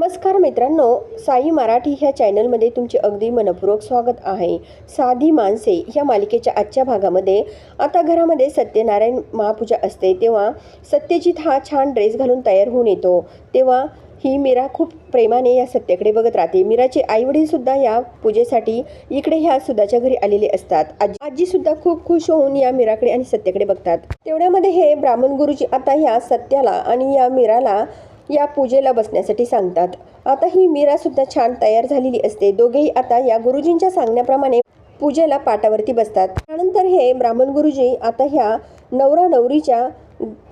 नमस्कार मित्रांनो साई मराठी ह्या चॅनलमध्ये तुमचे अगदी मनपूर्वक स्वागत आहे. साधी माणसे ह्या मालिकेच्या आजच्या भागामध्ये. आता घरामध्ये सत्यनारायण महापूजा असते तेव्हा सत्यजित हा छान ड्रेस घालून तयार होऊन येतो. तेव्हा ही मीरा खूप प्रेमाने या सत्याकडे बघत राहते. मीराचे आईवडीलसुद्धा या पूजेसाठी इकडे ह्या सुद्धाच्या घरी आलेले असतात. आजी आजीसुद्धा खूप खुश होऊन या मीराकडे आणि सत्याकडे बघतात. तेवढ्यामध्ये हे ब्राह्मण गुरुजी आता या सत्याला आणि या मीराला या पूजेला बसण्यासाठी सांगतात. आता ही मीरासुद्धा छान तयार झालेली असते. दोघेही आता या गुरुजींच्या सांगण्याप्रमाणे पूजेला पाटावरती बसतात. त्यानंतर हे ब्राह्मण गुरुजी आता ह्या नवरा नवरीच्या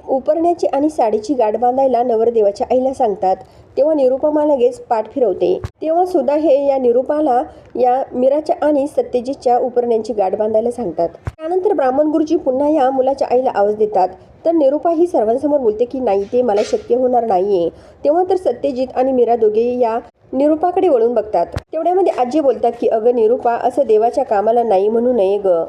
उपरण्याची आणि साडीची गाठ बांधायला नवरदेवाच्या आईला सांगतात. तेव्हा निरुपमा लगेच पाठ फिरवते. तेव्हा सुद्धा हे या निरुपाला या मीराच्या आणि सत्यजितच्या उपरण्यांची गाठ बांधायला सांगतात. त्यानंतर ब्राह्मण गुरुजी पुन्हा या मुलाच्या आईला आवाज देतात. तर निरुपा ही सर्वांसमोर बोलते की नाही ते मला शक्य होणार नाहीये. तेव्हा तर सत्यजित आणि मीरा दोघेही या निरुपाकडे वळून बघतात. तेवढ्यामध्ये आजी बोलतात की अगं निरुपा असं देवाच्या कामाला नाही म्हणू नये ग.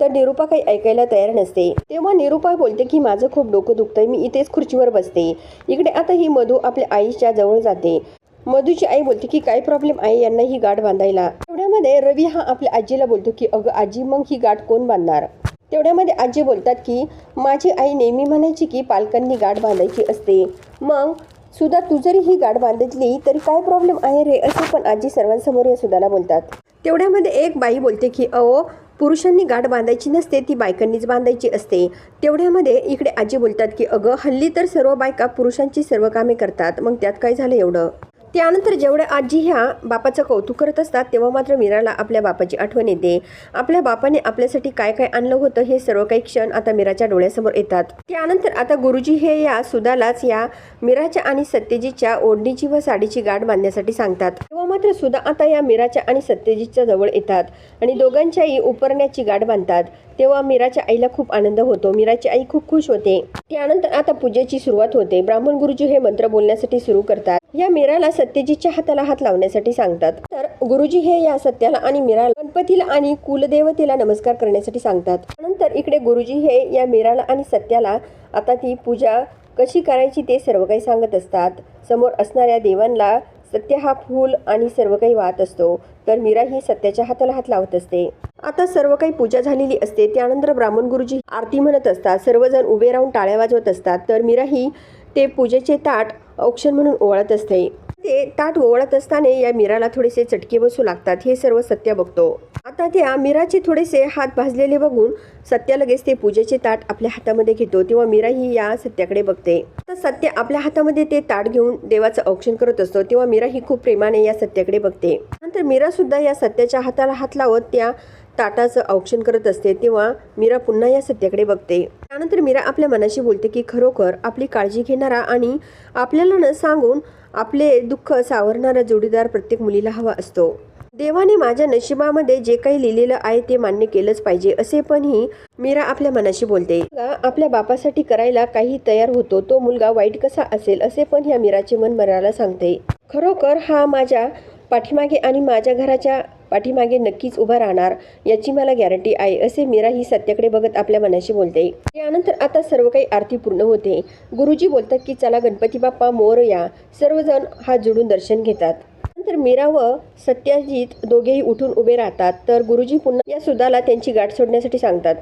तर निरुपा काही ऐकायला तयार नसते. तेव्हा निरुपा बोलते की माझं खूप डोकं दुखतंय. मी इथेच खुर्चीवर बसते. इकडे आता ही मधू आपल्या आईच्या जवळ जाते. मधूची आई बोलते की काय प्रॉब्लेम आहे यांना ही गाठ बांधायला? तेवढ्यामध्ये रवी हा आपल्या आजीला बोलतो की अगं आजी मग ही गाठ कोण बांधणार? तेवढ्यामध्ये आजी बोलतात की माझी आई नेहमी म्हणायची की पालकांनी गाठ बांधायची असते. मग सुद्धा तू जरी ही गाठ बांधितली तरी काय प्रॉब्लेम आहे रे? असे पण आजी सर्वांसमोर या सुदाला बोलतात. तेवढ्यामध्ये एक बाई बोलते की अहो पुरुषांनी गाठ बांधायची नसते ती बायकांनीच बांधायची असते. तेवढ्यामध्ये इकडे आजी बोलतात की अगं हल्ली तर सर्व बायका पुरुषांची सर्व कामे करतात. मग त्यात काय झालं एवढं? त्यानंतर जेवढ्या आजी ह्या बापाचं कौतुक करत असतात तेव्हा मात्र मीराला आपल्या बापाची आठवण येते. आपल्या बापाने आपल्यासाठी काय काय आणलं होतं हे सर्व काही क्षण आता मीराच्या डोळ्यासमोर येतात. त्यानंतर आता गुरुजी हे या सुदालाच या मीराच्या आणि सत्यजितच्या ओढणीची व साडीची गाठ बांधण्यासाठी सांगतात. तेव्हा मात्र सुधा आता या मीराच्या आणि सत्यजितच्या जवळ येतात आणि दोघांच्याही उपरण्याची गाठ बांधतात. तेव्हा मीराच्या आईला खूप आनंद होतो. मीराची आई खूप खुश होते. त्यानंतर आता पूजेची सुरुवात होते. ब्राह्मण गुरुजी हे मंत्र बोलण्यासाठी सुरू करतात. या मीराला सत्यजीच्या हाताला हात लावण्यासाठी सांगतात. तर गुरुजी हे या सत्याला आणि मीराला गणपतीला आणि कुलदेवतेला नमस्कार करण्यासाठी सांगतात. नंतर इकडे गुरुजी हे या मीराला आणि सत्याला आता ती पूजा कशी करायची ते सर्व काही सांगत असतात. समोर असणाऱ्या देवांना सत्य हा फूल आणि सर्व काही वाहत असतो तर मीरा ही सत्याच्या हाताला हात लावत असते. आता सर्व काही पूजा झालेली असते त्यानंतर ब्राह्मण गुरुजी आरती म्हणत असतात सर्वजण उभे राहून टाळ्या वाजवत असतात तर मीरा ही ते पूजेचे ताट औक्षण म्हणून ओवाळत असते. ते ताट ओवळत असताना या मीराला थोडेसे चटके बसू लागतात हे सर्व सत्य बघतो. आता त्या मीराचे थोडेसे हात भाजलेले बघून सत्या लगेच ते पूजेचे ताट आपल्या हातामध्ये घेतो तेव्हा मीरा ही या सत्याकडे बघते. तर सत्य आपल्या हातामध्ये ते ताट घेऊन देवाचं औक्षण करत असतो तेव्हा मीरा ही खूप प्रेमाने या सत्याकडे बघते. नंतर मीरा सुद्धा या सत्याच्या हाताला हात लावत त्या ताटाचं औक्षण करत असते तेव्हा मीरा पुन्हा या सत्याकडे बघते. त्यानंतर मीरा आपल्या मनाशी बोलते की खरोखर आपली काळजी घेणारा आणि आपल्याला न सांगून आपले दुःख सावरणारा जोडीदार प्रत्येक मुलीला हवा असतो. देवाने माझ्या नशिबामध्ये जे काही लिहिलेलं आहे ते मान्य केलंच पाहिजे असे पण ही मीरा आपल्या मनाशी बोलते. आपल्या बापासाठी करायला काही तयार होतो तो मुलगा वाईट कसा असेल असे पण ह्या मीराचे मन मराला सांगते. खरोखर हा माझ्या पाठीमागे आणि माझ्या घराच्या पाठीमागे नक्कीच उभा राहणार याची मला गॅरंटी आहे असे मीरा ही सत्याकडे बघत आपल्या मनाशी बोलते. त्यानंतर आता सर्व काही आरती पूर्ण होते. गुरुजी बोलतात की चला गणपती बाप्पा मोर या. सर्वजण हात जोडून दर्शन घेतात. नंतर मीरा व सत्याजित दोघेही उठून उभे राहतात. तर गुरुजी पुन्हा या सुदाला त्यांची गाठ सोडण्यासाठी सांगतात.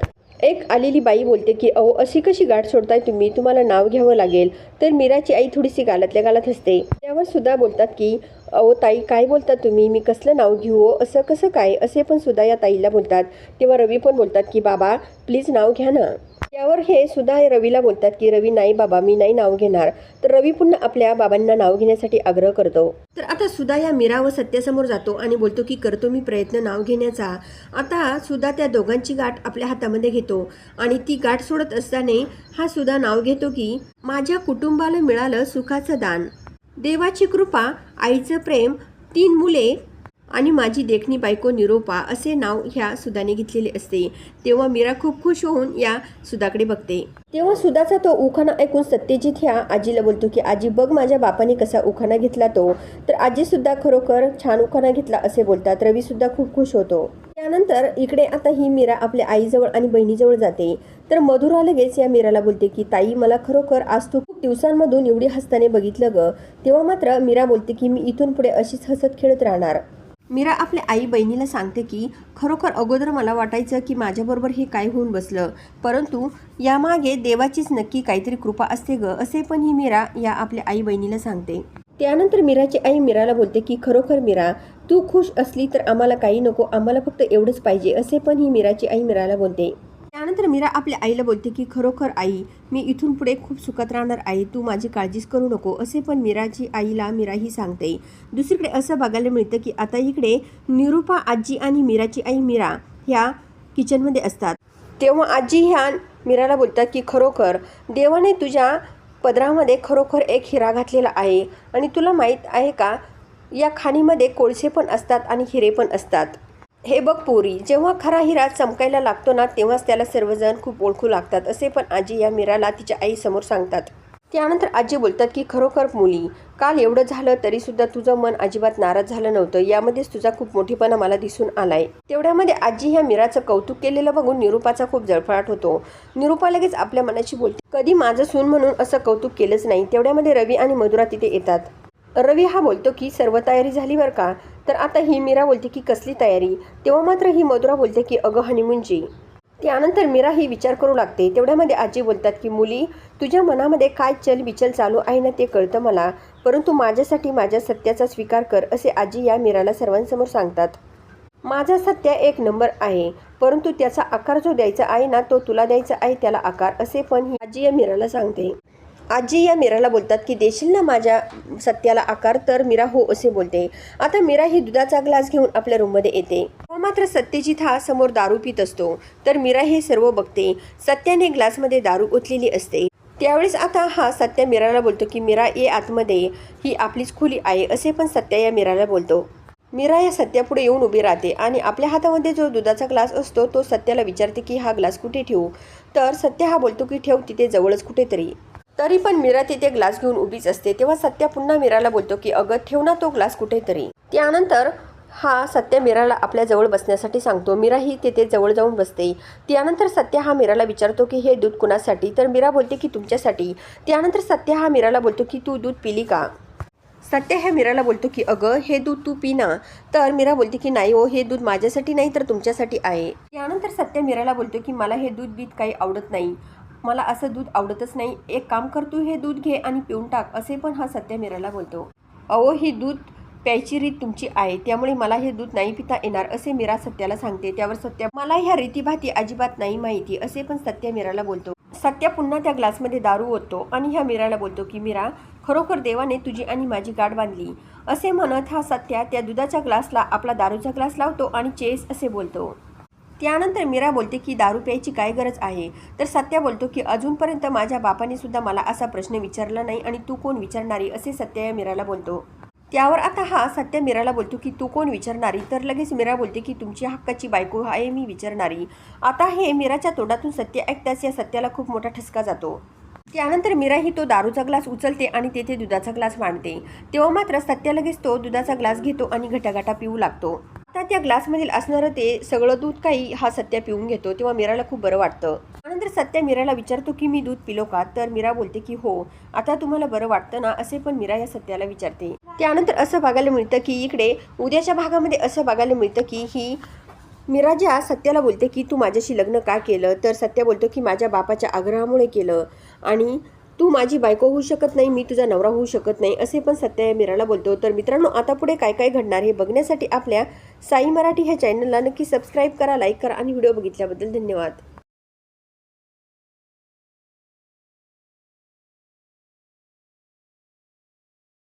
एक आलेली बाई बोलते की अहो अशी कशी गाठ सोडताय तुम्ही? तुम्हाला नाव घ्यावं लागेल. तर मीराची आई थोडीशी गालातल्या गालात असते त्यावर सुद्धा बोलतात की अहो ताई काय बोलतात तुम्ही? मी कसलं नाव घेऊ? हो, असं कसं काय? असे पण सुद्धा या ताईला बोलतात. तेव्हा रवी पण बोलतात की बाबा प्लीज नाव घ्या ना. त्यावर हे सुद्धा रवीला बोलतात की रवी नाही बाबा मी नाही नाव घेणार. तर रवी पुन्हा आपल्या बाबांना नाव घेण्यासाठी आग्रह करतो. तर आता सुधा या मीरा व सत्यासमोर जातो आणि बोलतो की करतो मी प्रयत्न नाव घेण्याचा. आता सुद्धा त्या दोघांची गाठ आपल्या हातामध्ये घेतो आणि ती गाठ सोडत असताना हा सुद्धा नाव घेतो की माझ्या कुटुंबाला मिळालं सुखाचं दान. देवाची कृपा आईचं प्रेम तीन मुले आणि माझी देखणी बायको निरोपा असे नाव ह्या सुदाने घेतलेले असते. तेव्हा मीरा खूप खुश होऊन या सुदाकडे बघते. तेव्हा सुदाचा तो उखाणा ऐकून सत्यजित ह्या आजीला बोलतो की आजी बघ माझ्या बापाने कसा उखाणा घेतला तो. तर आजी सुद्धा खरोखर छान उखाणा घेतला असे बोलतात. रवी सुद्धा खूप खुश होतो. त्यानंतर इकडे आता ही मीरा आपल्या आईजवळ आणि बहिणीजवळ जाते. तर मधुरा लगेच या मीराला बोलते की ताई मला खरोखर आज तू खूप दिवसांमधून एवढी हसताने बघितलं ग. तेव्हा मात्र मीरा बोलते की मी इथून पुढे अशीच हसत खेळत राहणार. मीरा आपल्या आई बहिणीला सांगते की खरोखर अगोदर मला वाटायचं की माझ्याबरोबर हे काय होऊन बसलं. परंतु यामागे देवाचीच नक्की काहीतरी कृपा असते ग असे पण ही मीरा या आपल्या आई बहिणीला सांगते. त्यानंतर मीराची आई मीराला बोलते की खरोखर मीरा तू खुश असली तर आम्हाला काही नको आम्हाला फक्त एवढंच पाहिजे असे पण ही मीराची आई मीराला बोलते. त्यानंतर मीरा आपल्या आईला बोलते की खरोखर आई मी इथून पुढे खूप सुखात राहणार आई तू माझी काळजीच करू नको असे पण मीराची आईला मीराही सांगते. दुसरीकडे असं बघायला मिळतं की आता इकडे निरुपा आजी आणि मीराची आई मीरा ह्या किचनमध्ये असतात. तेव्हा आजी ह्या मीराला बोलतात की खरोखर देवाने तुझ्या पदरामध्ये खरोखर एक हिरा घातलेला आहे आणि तुला माहीत आहे का या खाणीमध्ये कोळसे पण असतात आणि हिरे पण असतात. हे बघ पोरी जेव्हा खरा हिरा चमकायला लागतो ना तेव्हाच त्याला सर्वजण खूप ओळखू लागतात असे पण आजी या मीराला तिच्या आईसमोर सांगतात. त्यानंतर आजी बोलतात की खरोखर मुली काल एवढं झालं तरी सुद्धा तुझं मन अजिबात नाराज झालं नव्हतं यामध्येच तुझा खूप मोठीपणा मला दिसून आलाय. तेवढ्यामध्ये आजी ह्या मीराचं कौतुक केलेलं बघून निरुपाचा खूप जळफळाट होतो. निरुपा लगेच आपल्या मनाशी बोलते कधी माझं सून म्हणून असं कौतुक केलंच नाही. तेवढ्यामध्ये रवी आणि मधुरा तिथे येतात. रवी हा बोलतो की सर्व तयारी झाली बरं का? तर आता ही मीरा बोलते की कसली तयारी? तेव्हा मात्र ही मधुरा बोलते की अगं हनीमूनजी. त्यानंतर मीरा ही विचार करू लागते. तेवढ्यामध्ये आजी बोलतात की मुली तुझ्या मनामध्ये काय चल विचल चालू आहे ना ते कळतं मला. परंतु माझ्यासाठी माझ्या सत्याचा स्वीकार कर असे आजी या मीराला सर्वांसमोर सांगतात. माझा सत्य एक नंबर आहे. परंतु त्याचा आकार जो द्यायचा आहे ना तो तुला द्यायचा आहे त्याला आकार असे पण ही आजी या मीराला सांगते. आजी या मीराला बोलतात की देशील ना माझ्या सत्याला आकार? तर मीरा हो असे बोलते. आता मीरा ही दुधाचा ग्लास घेऊन आपल्या रूममध्ये येते. व मात्र सत्यजित हा समोर दारू पित असतो. तर मीरा हे सर्व बघते. सत्याने ग्लासमध्ये दारू ओतलेली असते. त्यावेळेस आता हा सत्या मीराला बोलतो की मीरा ये आतमध्ये. ही आपलीच खोली आहे असे पण सत्या या मीराला बोलतो. मीरा या सत्यापुढे येऊन उभी राहते आणि आपल्या हातामध्ये जो दुधाचा ग्लास असतो तो सत्याला विचारते की हा ग्लास कुठे ठेवू? तर सत्य हा बोलतो की ठेव तिथे जवळच कुठेतरी. तरी पण मीरा तिथे ग्लास घेऊन उभीच असते. तेव्हा सत्या पुन्हा मीराला बोलतो की अगं ठेव ना तो ग्लास कुठेतरी. त्यानंतर हा सत्य मीराला आपल्या जवळ बसण्यासाठी सांगतो. मीरा ही तिथे जवळ जाऊन बसते. त्यानंतर सत्या हा मीराला विचारतो की हे दूध कुणासाठी? तर मीरा बोलते की तुमच्यासाठी. त्यानंतर सत्या हा मीराला बोलतो की तू दूध पिली का? सत्य ह्या मीराला बोलतो की अगं हे दूध तू पी ना. तर मीरा बोलते की नाही हो हे दूध माझ्यासाठी नाही तर तुमच्यासाठी आहे. त्यानंतर सत्या मीराला बोलतो की मला हे दूध बीत काही आवडत नाही. मला असं दूध आवडतच नाही. एक काम कर तू हे दूध घे आणि पिऊन टाक असे पण हा सत्य मीराला बोलतो. अहो ही दूध प्यायची रीत तुमची आहे त्यामुळे मला हे दूध नाही पिता येणार असे मीरा सत्याला सांगते. त्यावर सत्य मला ह्या रीतीभाती अजिबात नाही माहिती असे पण सत्या मीराला बोलतो. सत्या पुन्हा त्या ग्लासमध्ये दारू ओततो आणि ह्या मीराला बोलतो की मीरा खरोखर देवाने तुझी आणि माझी गाठ बांधली. असे म्हणत हा सत्या त्या दुधाच्या ग्लासला आपला दारूचा ग्लास लावतो आणि चेस असे बोलतो. त्यानंतर मीरा बोलते की दारू प्यायची काय गरज आहे? तर सत्या बोलतो की अजूनपर्यंत माझ्या बापाने सुद्धा मला असा प्रश्न विचारला नाही आणि तू कोण विचारणारी? असे सत्या या मीराला बोलतो. त्यावर आता हा सत्य मीराला बोलतो की तू कोण विचारणारी? तर लगेच मीरा बोलते की तुमची हक्काची बायको आहे मी विचारणारी. आता हे मीराच्या तोंडातून सत्य ऐकताच या सत्याला खूप मोठा ठसका जातो. त्यानंतर मीरा ही तो दारूचा ग्लास उचलते आणि तेथे दुधाचा ग्लास मांडते. तेव्हा मात्र सत्य लगेच तो दुधाचा ग्लास घेतो आणि घटाघाटा पिऊ लागतो. आता त्या ग्लासमधील असणारं ते सगळं दूध काही हा सत्या पिऊन घेतो तेव्हा मीराला खूप बरं वाटतं. त्यानंतर सत्या मीराला विचारतो की मी दूध पिलो का? तर मीरा बोलते की हो आता तुम्हाला बरं वाटतं ना? असे पण मीरा या सत्याला विचारते. त्यानंतर असं बघायला मिळतं की इकडे उद्याच्या भागामध्ये असं बघायला मिळतं की ही मीरा ज्या सत्याला बोलते की तू माझ्याशी लग्न का केलं? तर सत्या बोलतो की माझ्या बापाच्या आग्रहामुळे केलं आणि तू माझी बायको होऊ शकत नाही मी तुझा नवरा होऊ शकत नाही असे पण सत्य मीराला बोलतो. तर मित्रांनो आता पुढे काय काय घडणार हे बघण्यासाठी आपल्या साई मराठी ह्या चॅनलला नक्की सबस्क्राईब करा लाईक करा आणि व्हिडिओ बघितल्याबद्दल धन्यवाद.